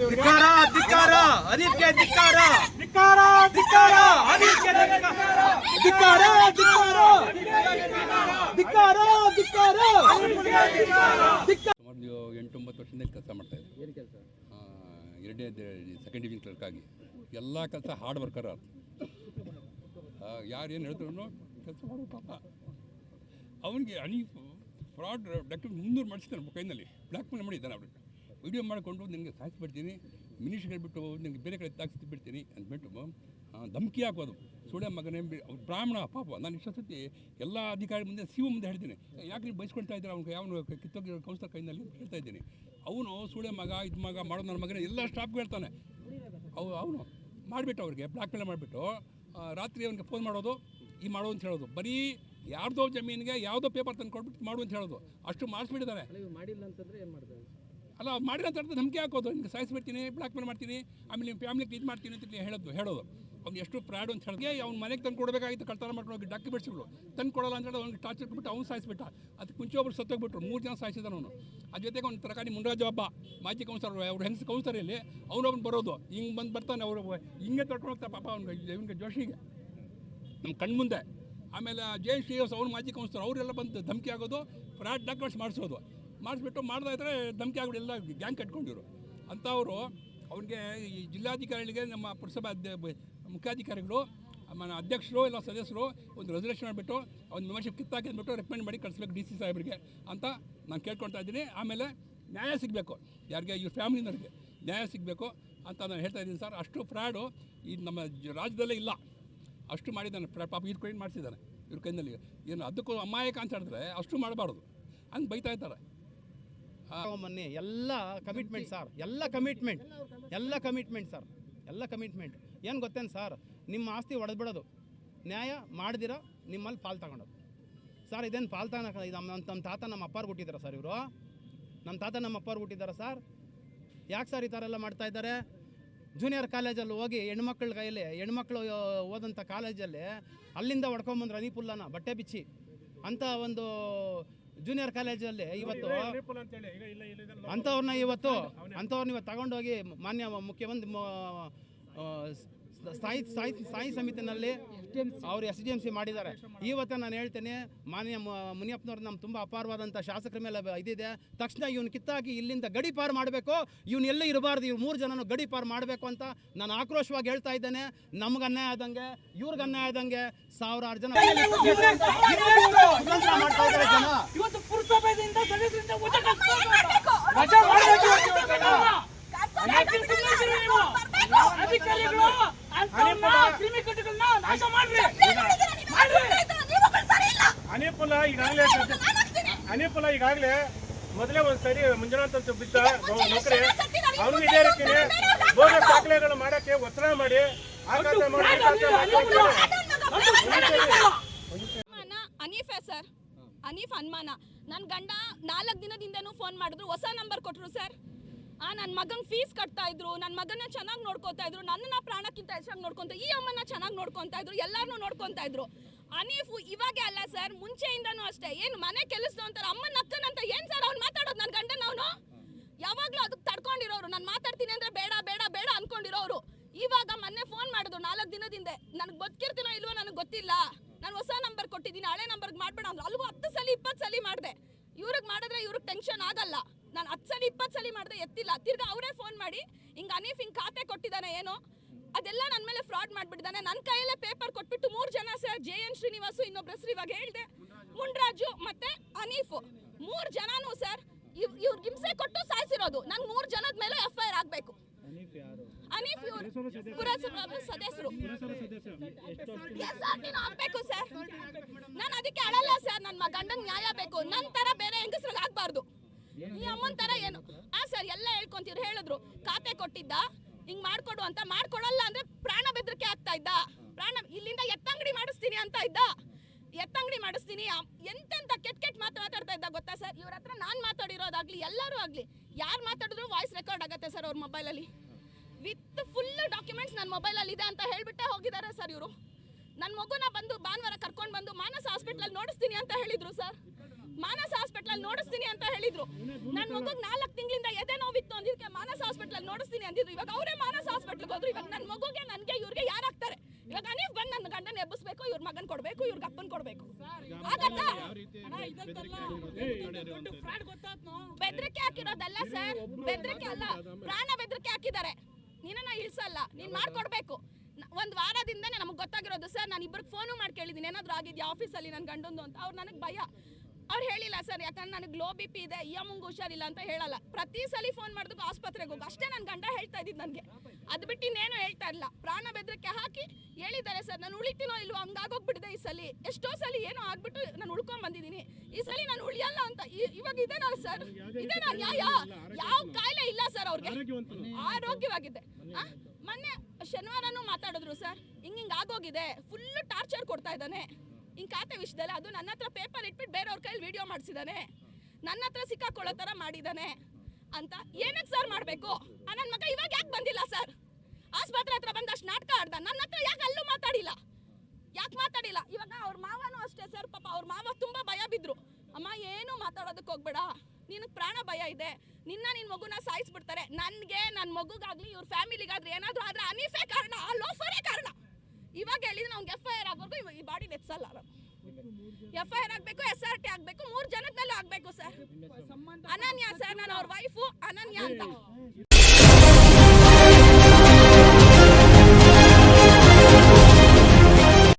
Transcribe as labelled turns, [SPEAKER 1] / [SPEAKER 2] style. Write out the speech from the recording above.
[SPEAKER 1] ಧಿಕ್ಕಾರ ಧಿಕ್ಕಾರ ಅನಿಲ್ಗೆ ಧಿಕ್ಕಾರ.
[SPEAKER 2] ಧಿಕ್ಕಾರ ಧಿಕ್ಕಾರ
[SPEAKER 1] ಅನಿಲ್ಗೆ ಧಿಕ್ಕಾರ.
[SPEAKER 2] ಧಿಕ್ಕಾರ ಧಿಕ್ಕಾರ. ಧಿಕ್ಕಾರ ಧಿಕ್ಕಾರ.
[SPEAKER 3] ಒಂದು ಎಂಟೊಂಬತ್ತು ವರ್ಷದಿಂದ ಕೆಲಸ ಮಾಡ್ತಾ ಇದ್ದೆ
[SPEAKER 4] ಏನು ಕೆಲಸ?
[SPEAKER 3] ಎರಡನೇ ಸೆಕೆಂಡ್ ಡಿವಿಷನ್ ಕ್ಲರ್ಕ್ ಆಗಿ. ಎಲ್ಲ ಕೆಲಸ ಹಾರ್ಡ್ ವರ್ಕರ್ ಅದು ಯಾರು ಏನು ಹೇಳಿದ್ರು ಕೆಲಸ ಮಾಡೋ ಪಾಪ. ಅವನಿಗೆ ಅನಿ ಫ್ರಾಡ್ ಡಾಕ್ಟರ್ ಮುನ್ನೂರು ಮಾಡಿಸ್ತಾನೆ ಕೈನಲ್ಲಿ. ಬ್ಲ್ಯಾಕ್ ಮೇಲ್ ಮಾಡಿದ್ದಾನೆ ಅವ್ರಿಗೆ ವಿಡಿಯೋ ಮಾಡಿಕೊಂಡು ನಿನಗೆ ಬಿಡ್ತೀನಿ ಮಿನಿಸ್ಟ್ರಿಗೆ ಹೇಳ್ಬಿಟ್ಟು ನಿನಗೆ ಬೇರೆ ಕಡೆ ತಾಗಿಸಿ ಬಿಡ್ತೀನಿ ಅಂದ್ಬಿಟ್ಟು ಧಮಕಿ ಹಾಕೋದು. ಸುಳೆ ಮಗನೇ ಅವ್ನು ಬ್ರಾಹ್ಮಣ, ಪಾಪ, ನಾನು ಇಷ್ಟ ಸತಿ ಎಲ್ಲ ಅಧಿಕಾರಿ ಮುಂದೆ ಸಿ ಮುಂದೆ ಹೇಳ್ತೀನಿ. ಯಾಕೆ ನೀವು ಬಯಸ್ಕೊಳ್ತಾ ಇದ್ದಾರೆ? ಅವ್ನು ಯಾವನು ಕಿತ್ತೋಗಿ ಕೌನ್ಸಿಲರ್ ಕೈನಲ್ಲಿ ಹೇಳ್ತಾ ಇದ್ದೀನಿ. ಅವನು ಸುಳೆ ಮಗ, ಇದು ಮಗ ಮಾಡೋ ನನ್ನ ಮಗನೇ, ಎಲ್ಲ ಸ್ಟಾಫ್ಗೆ ಹೇಳ್ತಾನೆ. ಅವು, ಅವನು ಮಾಡಿಬಿಟ್ಟು ಅವ್ರಿಗೆ ಬ್ಲ್ಯಾಕ್ ಮೇಲೆ ಮಾಡಿಬಿಟ್ಟು ರಾತ್ರಿ ಅವನಿಗೆ ಫೋನ್ ಮಾಡೋದು, ಈ ಮಾಡೋ ಅಂತ ಹೇಳೋದು. ಬರೀ ಯಾರ್ದೋ ಜಮೀನಿಗೆ ಯಾವುದೋ ಪೇಪರ್ ತಂದು ಕೊಟ್ಬಿಟ್ಟು ಮಾಡು ಅಂತ ಹೇಳೋದು. ಅಷ್ಟು
[SPEAKER 4] ಇವ್ರು ಮಾಡಿಲ್ಲ ಅಂತಂದ್ರೆ ಏನು ಮಾಡ್ತಾರೆ?
[SPEAKER 3] ಅಲ್ಲ ಮಾಡಿರೋ ಅಂತ ನಂಬಿಕೆ ಹಾಕೋದು ನಿಮ್ಗೆ ಸಾಯಿಸ್ಬಿಡ್ತೀನಿ ಬ್ಲಾಕ್ ಮೇಲ್ ಮಾಡ್ತೀನಿ, ಆಮೇಲೆ ನಿಮ್ಮ ಫ್ಯಾಮಿಲಿಗೆ ಇದು ಮಾಡ್ತೀನಿ ಅಂತ ಹೇಳೋದು ಹೇಳೋದು. ಅವ್ನು ಎಷ್ಟು ಫ್ರಾಡ್ ಅಂತ ಹೇಳಿದ್ರೆ ಅವ್ನು ಮನೆಗೆ ತಂದು ಕೊಡಬೇಕಾಗಿತ್ತು, ಕಳ್ತನ ಮಾಡ್ಕೊಂಡು ಡಾಕ್ಯುಮೆಂಟ್ಸ್ಗಳು. ತಂದು ಕೊಡಲ್ಲ ಅಂತ ಹೇಳಿ ಅವ್ನಿಗೆ ಟಾರ್ಚರ್ ಕೊಟ್ಬಿಟ್ಟು ಅವ್ನು ಸಾಯಿಸ್ಬಿಟ್ಟ. ಅದಕ್ಕೆ ಮುಂಚೆ ಒಬ್ರು ಸತ್ತೋಗ್ಬಿಟ್ರು, ಮೂರು ಜನ ಸಾಯಿಸಿದಾನ ಅವನು. ಅದ್ರ ಜೊತೆಗೆ ಅವ್ನು ತರಕಾರಿ ಮುನ್ರಾಜು ಹಬ್ಬ, ಮಾಜಿ ಕೌನ್ಸರ್ ಅವ್ರು ಹೆಂಗ್ಸ್ ಕೌನ್ಸರಲ್ಲಿ ಅವನೊಬ್ಬನು ಬರೋದು. ಹಿಂಗೆ ಬಂದು ಬರ್ತಾನೆ ಅವರು, ಹಿಂಗೆ ತಡ್ಕೊಂಡು ಹೋಗ್ತಾ ಪಾಪ ಅವ್ನಿಗೆ ಇವನಿಗೆ ಜೋಶಿಗೆ. ನಮ್ಮ ಕಣ್ಮುಂದೆ ಆಮೇಲೆ ಜೆ ಶ್ರೀನಿವಾಸ್ ಅವ್ರು ಮಾಜಿ ಕೌನ್ಸಿಲರ್ ಅವರೆಲ್ಲ ಬಂದು ಧಮಕಿ ಆಗೋದು ಫ್ರಾಡ್ ಡಾಕ್ಯುಮೆಂಟ್ಸ್ ಮಾಡಿಸೋದು. ಮಾಡಿಸ್ಬಿಟ್ಟು ಮಾಡ್ದಾ ಇದ್ರೆ ಧಮಕಿ ಆಗ್ಬಿಟ್ಟು ಎಲ್ಲ ಗ್ಯಾಂಗ್ ಕಟ್ಕೊಂಡಿರು. ಅಂಥವರು ಅವ್ರಿಗೆ ಈ ಜಿಲ್ಲಾಧಿಕಾರಿಗಳಿಗೆ ನಮ್ಮ ಪುರಸಭಾ ಅಧ್ಯ ಮುಖ್ಯಾಧಿಕಾರಿಗಳು, ನಮ್ಮ ಅಧ್ಯಕ್ಷರು, ಎಲ್ಲ ಸದಸ್ಯರು ಒಂದು ರೆಸಲ್ಯೂಷನ್ ಮಾಡಿಬಿಟ್ಟು ಅವ್ನ ಮೆಂಬರ್ಶಿಪ್ ಕಿತ್ತಾಕಿ ಅಂದ್ಬಿಟ್ಟು ರೆಕಮೆಂಡ್ ಮಾಡಿ ಕಳಿಸ್ಬೇಕು ಡಿ ಸಿ ಸಾಹೇಬ್ರಿಗೆ ಅಂತ ನಾನು ಕೇಳ್ಕೊಳ್ತಾ ಇದ್ದೀನಿ. ಆಮೇಲೆ ನ್ಯಾಯ ಸಿಗಬೇಕು. ಯಾರಿಗೆ? ಇವ್ರ ಫ್ಯಾಮಿಲಿನವ್ರಿಗೆ ನ್ಯಾಯ ಸಿಗಬೇಕು ಅಂತ ನಾನು ಹೇಳ್ತಾ ಇದ್ದೀನಿ ಸರ್. ಅಷ್ಟು ಫ್ರಾಡು ಈ ನಮ್ಮ ರಾಜ್ಯದಲ್ಲೇ ಇಲ್ಲ. ಅಷ್ಟು ಮಾಡಿದ್ದಾನೆ. ಪಾಪ ಇವ್ರ ಕೈಯಿಂದ ಮಾಡಿಸಿದ್ದಾನೆ. ಇವ್ರ ಕೈನಲ್ಲಿ. ಏನು ಅದಕ್ಕೂ ಅಮಾಯಕ ಅಂತ ಹೇಳಿದ್ರೆ ಅಷ್ಟು ಮಾಡಬಾರ್ದು. ಹಂಗೆ ಬೈತಾ ಇದ್ದಾರೆ.
[SPEAKER 5] ಮೊನ್ನೆ ಎಲ್ಲ ಕಮಿಟ್ಮೆಂಟ್ ಸರ್ ಎಲ್ಲ ಕಮಿಟ್ಮೆಂಟ್ ಎಲ್ಲ ಕಮಿಟ್ಮೆಂಟ್ ಸರ್ ಎಲ್ಲ ಕಮಿಟ್ಮೆಂಟ್ ಏನು ಗೊತ್ತೇನು ಸರ್ ನಿಮ್ಮ ಆಸ್ತಿ ಒಡೆದ್ಬಿಡೋದು. ನ್ಯಾಯ ಮಾಡಿದಿರ, ನಿಮ್ಮಲ್ಲಿ ಪಾಲ್ ತಗೊಳೋದು ಸರ್ ಇದೇನು ಪಾಲ್ ತಗೊಂಡು ಇದು ನಮ್ಮ ನಮ್ಮ ತಾತ ನಮ್ಮ ಅಪ್ಪಾರು ಕೊಟ್ಟಿದ್ದಾರೆ ಸರ್ ಇವರು. ನಮ್ಮ ತಾತ ನಮ್ಮ ಅಪ್ಪಾರು ಕೊಟ್ಟಿದ್ದಾರೆ ಸರ್ ಯಾಕೆ ಸರ್ ಈ ಥರ ಎಲ್ಲ ಮಾಡ್ತಾ ಇದ್ದಾರೆ? ಜೂನಿಯರ್ ಕಾಲೇಜಲ್ಲಿ ಹೋಗಿ ಹೆಣ್ಮಕ್ಳ ಕೈಯಲ್ಲಿ ಹೆಣ್ಮಕ್ಳು ಓದಂಥ ಕಾಲೇಜಲ್ಲಿ ಅಲ್ಲಿಂದ ಹೊಡ್ಕೊಂಬಂದ್ರೆ ಅನಿಪುಲ್ಲನ ಬಟ್ಟೆ ಬಿಚ್ಚಿ. ಅಂತ ಒಂದು ಜೂನಿಯರ್ ಕಾಲೇಜಲ್ಲಿ ಇವತ್ತು ಅಂಥವ್ರನ್ನ ಇವತ್ತು ಅಂಥವ್ರನ್ನ ಇವತ್ತು ತಗೊಂಡೋಗಿ ಮಾನ್ಯ ಮುಖ್ಯಮಂತ್ರಿ ಸ್ಥಾಯಿ ಸ್ಥಾಯಿ ಸ್ಥಾಯಿ ಸಮಿತಿನಲ್ಲಿ ಅವರು ಎಸ್ ಡಿ ಎಂ ಸಿ ಮಾಡಿದ್ದಾರೆ. ಇವತ್ತು ನಾನು ಹೇಳ್ತೇನೆ, ಮಾನ್ಯ ಮುನಿಯಪ್ಪನವ್ರು ನಮ್ಮ ತುಂಬ ಅಪಾರವಾದಂಥ ಶಾಸಕರ ಮೇಲೆ ಇದಿದೆ. ತಕ್ಷಣ ಇವನು ಕಿತ್ತಾಕಿ ಇಲ್ಲಿಂದ ಗಡಿ ಪಾರು ಮಾಡಬೇಕು. ಇವನು ಇರಬಾರ್ದು, ಇವ್ರು ಮೂರು ಜನನು ಗಡಿ ಪಾರು ಮಾಡಬೇಕು ಅಂತ ನಾನು ಆಕ್ರೋಶವಾಗಿ ಹೇಳ್ತಾ ಇದ್ದೇನೆ. ನಮ್ಗೆ ಅನ್ಯಾಯ ಆದಂಗೆ, ಇವ್ರಿಗೆ ಅನ್ಯಾಯ ಆದಂಗೆ ಸಾವಿರಾರು ಜನ ಮಾಡ್ತಾ ಇದ್ದಾರೆ ಜನ
[SPEAKER 6] ಇವತ್ತು ಪುರಸಭೆಯಿಂದ ಸದಸ್ಯರಿಂದ ವಜಾ ಕಟ್ಸ್ಬೇಕು. ವಜಾ ಮಾಡ್ಬೇಕು ಇವತ್ತು. ಯಾಕೆ ಸುಮ್ನಿದ್ದೀರಿ ನೀವು? ಅಧಿಕಾರಿಗಳು ಅಂಥವ್ರನ್ನ, ಕ್ರಿಮಿಕೀಟಗಳನ್ನ ನಾಶ ಮಾಡ್ರಿ ಮಾಡ್ರಿ
[SPEAKER 2] ಅನಿಪುಲ ಈಗಾಗಲೇ ಅನಿಪುಲ ಈಗಾಗಲೇ ಮೊದಲೇ ಒಂದು ಸರಿ ಮಂಜುನಾಥ್ ಅಂತ ಬಿದ್ದ ನೌಕರಿ ಅವನು ಇದೇ ರೀತಿನೇ ಬೋಧ ದಾಖಲೆಗಳು ಮಾಡಕ್ಕೆ ಒತ್ತಡ ಮಾಡಿ ಆಘಾತ ಮಾಡಿ
[SPEAKER 7] ಅನೀಫೆ ಸರ್ ಅನೀಫ್ ಅನುಮಾನ ನನ್ನ ಗಂಡ ನಾಲ್ಕು ದಿನದಿಂದನೂ ಫೋನ್ ಮಾಡಿದ್ರು ಹೊಸ ನಂಬರ್ ಕೊಟ್ಟರು ಸರ್ ಆ ನನ್ನ ಮಗನ ಫೀಸ್ ಕಟ್ತಾ ಇದ್ರು ನನ್ನ ಮಗನ ಚೆನ್ನಾಗಿ ನೋಡ್ಕೊತಾ ಇದ್ರು ನನ್ನನ್ನ ಪ್ರಾಣಕ್ಕಿಂತ ಹೆಚ್ಚಾಗಿ ನೋಡ್ಕೊಂತ ಈ ಅಮ್ಮನ ಚೆನ್ನಾಗಿ ನೋಡ್ಕೊತಾ ಇದ್ರು ಎಲ್ಲಾರನ್ನೂ ನೋಡ್ಕೊತಾ ಇದ್ರು ಅನೀಫು ಇವಾಗೆ ಅಲ್ಲ ಸರ್, ಮುಂಚೆಯಿಂದನೂ ಅಷ್ಟೇ. ಏನು, ಮನೆ ಕೆಲಸದ ಅಂತಾರೆ ಅಮ್ಮನ ಅಕ್ಕನಂತ ಏನ್ ಸರ್ ಅವ್ನು ಮಾತಾಡೋದು ನನ್ನ ಗಂಡನ ಅವನು ಯಾವಾಗ್ಲೂ ಅದಕ್ಕೆ ತಡ್ಕೊಂಡಿರೋರು. ನಾನು ಮಾತಾಡ್ತೀನಿ ಅಂದ್ರೆ ಬೇಡ ಬೇಡ ಬೇಡ ಅನ್ಕೊಂಡಿರೋರು. ಇವಾಗ ಮೊನ್ನೆ ಫೋನ್ ಮಾಡಿದ್ರು ನಾಲ್ಕು ದಿನದಿಂದ ನನಗೆ ಬದುಕಿರ್ತೀನೋ ಇಲ್ವೋ ನನಗೆ ಗೊತ್ತಿಲ್ಲ. ನಾನು ಹೊಸ ನಂಬರ್ ಕೊಟ್ಟಿದ್ದೀನಿ, ಹಳೆ ನಂಬರ್ಗೆ ಮಾಡಬೇಡ ಅಂದ್ರೆ. ಅಲ್ಗೂ ಹತ್ತು ಸಲ, ಇಪ್ಪತ್ತು ಸಲ ಮಾಡಿದೆ. ಇವ್ರಿಗೆ ಮಾಡಿದ್ರೆ ಇವ್ರಿಗೆ ಟೆನ್ಷನ್ ಆಗಲ್ಲ. ನಾನು ಹತ್ತು ಸಲ, ಇಪ್ಪತ್ತು ಸಲ ಮಾಡಿದೆ, ಎತ್ತಿಲ್ಲ. ತಿರ್ಗಾ ಅವರೇ ಫೋನ್ ಮಾಡಿ, ಹಿಂಗೆ ಅನೀಫ್ ಹಿಂಗೆ ಖಾತೆ ಕೊಟ್ಟಿದ್ದಾನೆ, ಏನೋ? ಅದೆಲ್ಲ ನನ್ನ ಮೇಲೆ ಫ್ರಾಡ್ ಮಾಡ್ಬಿಟ್ಟಿದ್ದಾನೆ. ನನ್ನ ಕೈಯಲ್ಲೇ ಪೇಪರ್ ಕೊಟ್ಬಿಟ್ಟು ಮೂರು ಜನ ಸರ್ ಜೆ ಎನ್ ಶ್ರೀನಿವಾಸು ಇನ್ನೊಬ್ಬರ ಹೆಸರು ಇವಾಗ ಹೇಳಿದೆ. ಮುನ್ರಾಜು ಮತ್ತೆ ಅನೀಫು. ಮೂರು ಜನನೂ ಸರ್ ಇವ್ ಇವ್ರು ಹಿಂಸೆ ಕೊಟ್ಟು ಸಾಯಿಸಿರೋದು. ನಂಗೆ ಮೂರು ಜನದ ಮೇಲೆ ಎಫ್ ಐ ಆರ್ ಆಗಬೇಕು. ಅನೀಫ್ ಇವ್ರು ಪುರಸಭಾ ಸದಸ್ಯರು. ಆರ್ ಟಿನೂ ಆಗಬೇಕು ಸರ್. ನಾನು ಅದಕ್ಕೆ ಅಳಲ್ಲ ಸರ್. ನನ್ನ ಗಂಡನ ನ್ಯಾಯ ಬೇಕು. ನನ್ನ ತರ ಬೇರೆ ಹೆಂಗಸ್ರಿಗೆ ಆಗ್ಬಾರ್ದು. ಈ ಅಮ್ಮನ್ ತರ ಏನು? ಆ ಸರ್ ಎಲ್ಲ ಹೇಳ್ಕೊಂತೀವ್ರು. ಹೇಳಿದ್ರು. ಖಾತೆ ಕೊಟ್ಟಿದ್ದ. ಹಿಂಗ್ ಮಾಡ್ಕೊಡು ಅಂತ ಮಾಡ್ಕೊಡಲ್ಲ ಅಂದ್ರೆ ಪ್ರಾಣ ಬೆದರಿಕೆ ಆಗ್ತಾ ಇದ್ದ. ಪ್ರಾಣ, ಇಲ್ಲಿಂದ ಎತ್ತಂಗಡಿ ಮಾಡಿಸ್ತೀನಿ ಅಂತ ಇದ್ದ. ಎತ್ತಂಗಡಿ ಮಾಡಿಸ್ತೀನಿ. ಎಂತೆಂತ ಕೆಟ್ಟ ಕೆಟ್ಟ ಮಾತು ಮಾತಾಡ್ತಾ ಇದ್ದ ಗೊತ್ತಾ ಸರ್? ಇವ್ರ ಹತ್ರ ನಾನ್ ಮಾತಾಡಿರೋದಾಗ್ಲಿ, ಎಲ್ಲರೂ ಆಗ್ಲಿ, ಯಾರು ಮಾತಾಡಿದ್ರು ವಾಯ್ಸ್ ರೆಕಾರ್ಡ್ ಆಗತ್ತೆ ಸರ್ ಅವ್ರ ಮೊಬೈಲಲ್ಲಿ ವಿತ್ ಫುಲ್ ಡಾಕ್ಯುಮೆಂಟ್ಸ್ ನನ್ನ ಮೊಬೈಲಲ್ಲಿ ಇದೆ ಅಂತ ಹೇಳ್ಬಿಟ್ಟೆ ಹೋಗಿದ್ದಾರೆ ಸರ್ ಇವರು. ನನ್ನ ಮಗುನ ಬಂದು ಭಾನುವಾರ ಕರ್ಕೊಂಡು ಬಂದು ಮಾನಸ ಹಾಸ್ಪಿಟ್ಲಲ್ಲಿ ನೋಡಿಸ್ತೀನಿ ಅಂತ ಹೇಳಿದ್ರು ಸರ್. ಮಾನಸ ಹಾಸ್ಪಿಟಲ್ ನೋಡಿಸ್ತೀನಿ ಅಂತ ಹೇಳಿದ್ರು. ನನ್ನ ಮಗುಗ್ ನಾಲ್ಕು ತಿಂಗಳಿಂದ ಎದೆ ನೋವಿತ್ತು ಅಂದಿದ್ದಕ್ಕೆ ಮಾನಸ ಹಾಸ್ಪಿಟಲ್ ನೋಡಿಸ್ತೀನಿ ಅಂದಿದ್ರು. ಇವಾಗ ಅವರೇ ಮಾನಸ ಹಾಸ್ಪಿಟಲ್ಗೆ ಹೋದ್ರು. ಇವಾಗ ನನ್ನ ಮಗುಗೆ ನನಗೆ ಇವ್ರಿಗೆ ಯಾರಾಗ್ತಾರೆ ಇವಾಗ ಅನೀಫ್ ಬಂದು ನನ್ನ ಗಂಡನ ಎಬ್ಬಿಸ್ಬೇಕು ಇವ್ರ ಮಗನ್ ಕೊಡ್ಬೇಕು ಇವ್ರಿಗೆ ಅಪ್ಪನ್ ಕೊಡ್ಬೇಕು. ಆಗತ್ತಾ?
[SPEAKER 6] ಅಣ್ಣ ಇದಂತಲ್ಲ ದೊಡ್ಡ ಫ್ರಾಡ್ ಗೊತ್ತಾತ್ನೋ
[SPEAKER 7] ಬೆದರಿಕೆ ಹಾಕಿರೋದಲ್ಲ ಸರ್. ಬೆದ್ರಿಕೆ ಅಲ್ಲ. ಪ್ರಾಣ ಬೆದ್ರಿಕೆ ಹಾಕಿದ್ದಾರೆ. ನಿನ್ನ ಇಳಿಸಲ್ಲ. ನೀನ್ ಮಾಡ್ಕೊಡ್ಬೇಕು. ಒಂದ್ ವಾರದಿಂದನೇ ನಮಗೆ ಗೊತ್ತಾಗಿರೋದು ಸರ್. ನಾನು ಇಬ್ಬರಿಗೆ ಫೋನು ಮಾಡಿ ಕೇಳಿದ್ದೀನಿ ಏನಾದ್ರು ಆಗಿದ್ಯಾ? ಆಫೀಸಲ್ಲಿ ನನ್ನ ಗಂಡಂದು ಅಂತ. ಅವ್ರು ನನಗೆ ಭಯ. ಅವ್ರು ಹೇಳಿಲ್ಲ, ಸರ್, ಯಾಕಂದ್ರೆ ನನಗೆ ಗ್ಲೋ ಬಿ ಪಿ ಇದೆ ಅಮ್ಮಂಗೆ ಹುಷಾರಿಲ್ಲ ಅಂತ ಹೇಳಲ್ಲ. ಪ್ರತಿ ಸಲ ಫೋನ್ ಮಾಡಿದ್ರು ಆಸ್ಪತ್ರೆಗೆ ಹೋಗು. ಅಷ್ಟೇ ನನ್ನ ಗಂಡ ಹೇಳ್ತಾ ಇದ್ದಿದ್ದು ನನಗೆ. ಅದು ಬಿಟ್ಟು ಇನ್ನೇನು ಹೇಳ್ತಾ ಇಲ್ಲ. ಪ್ರಾಣ ಬೆದರಿಕೆ ಹಾಕಿ ಹೇಳಿದ್ದಾರೆ, ಸರ್, ನಾನು ಉಳಿತೀನೋ ಇಲ್ವೋ ಹಂಗಾಗೋಗ್ಬಿಟ್ಟಿದೆ ಈ ಸಲ. ಎಷ್ಟೋ ಸಲ ಏನೋ ಆಗ್ಬಿಟ್ಟು ನಾನು ಉಳ್ಕೊಂಡ್ ಬಂದಿದ್ದೀನಿ. ಈ ಸಲ ನಾನು ಉಳಿಯಲ್ಲ ಅಂತ ಇವಾಗ ನಾನು, ಸರ್. ಇದೇನಾ ನ್ಯಾಯ. ಯಾವ ಕಾಯಿಲೆ ಇಲ್ಲ, ಸರ್, ಅವ್ರಿಗೆ. ಆರೋಗ್ಯವಾಗಿದೆ? ಮೊನ್ನೆ ಶನಿವಾರನೂ ಮಾತಾಡಿದ್ರು, ಸರ್. ಹಿಂಗ್ ಆಗೋಗಿದೆ. ಫುಲ್ಲು ಟಾರ್ಚರ್ ಕೊಡ್ತಾ ಇದ್ದಾನೆ. ಹಿಂಗ್ ಖಾತೆ ವಿಷಯದಲ್ಲಿ ಅದು ನನ್ನ ಹತ್ರ ಪೇಪರ್ ಇಟ್ಬಿಟ್ಟು ಬೇರೆಯವ್ರ ಕೈಲಿ ವಿಡಿಯೋ ಮಾಡಿಸಿದಾನೆ. ನನ್ನ ಹತ್ರ ಸಿಕ್ಕಾಕೊಳ್ಳೋ ತರ ಮಾಡಿದಾನೆ ಅಂತ ಏನಕ್ಕೆ ಸರ್ ಮಾಡಬೇಕು? ನನ್ನ ಮಗ ಇವಾಗ ಯಾಕೆ ಬಂದಿಲ್ಲ ಸರ್ ಆಸ್ಪತ್ರೆ ಹತ್ರ ಬಂದಷ್ಟು ನಾಟಕ ಆಡ್ದ. ನನ್ನ ಹತ್ರ ಯಾಕೆ ಅಲ್ಲೂ ಮಾತಾಡಿಲ್ಲ? ಯಾಕೆ ಮಾತಾಡಿಲ್ಲ? ಇವಾಗ ಅವ್ರ ಮಾವನೂ ಅಷ್ಟೇ ಸರ್ ಪಾಪ ಅವ್ರ ಮಾವ ತುಂಬಾ ಭಯ ಬಿದ್ರು. ಅಮ್ಮ, ಏನು ಮಾತಾಡೋದಕ್ಕೆ ಹೋಗ್ಬೇಡ. ನಿನಗೆ ಪ್ರಾಣ ಭಯ ಇದೆ. ನಿನ್ನ ನಿನ್ನ ಮಗುನ ಸಾಯಿಸ್ಬಿಡ್ತಾರೆ. ನನಗೆ ನನ್ನ ಮಗುಗಾಗ್ಲಿ, ಇವ್ರ ಫ್ಯಾಮಿಲಿಗಾದ್ರೆ ಏನಾದರೂ ಆದ್ರೆ ಅನೀಫೇ ಕಾರಣ. ಆ ಲೋಫರೇ ಕಾರಣ. ಇವಾಗ ಹೇಳಿದ್ರೆ ಅವ್ನಿಗೆ ಎಫ್ ಐ ಆರ್ ಆಗೋರ್ಗು ಈ ಬಾಡಿ ನೆಚ್ಚಲ್ಲ ಎಫ್ ಐ ಆರ್ ಆಗಬೇಕು ಎಸ್ ಆರ್ ಟಿ ಆಗಬೇಕು ಮೂರು ಜನದ ಮೇಲೆ ಆಗಬೇಕು ಸರ್ ಅನನ್ಯ ಸರ್ ನಾನು ಅವ್ರ ವೈಫು ಅನನ್ಯ ಅಂತ.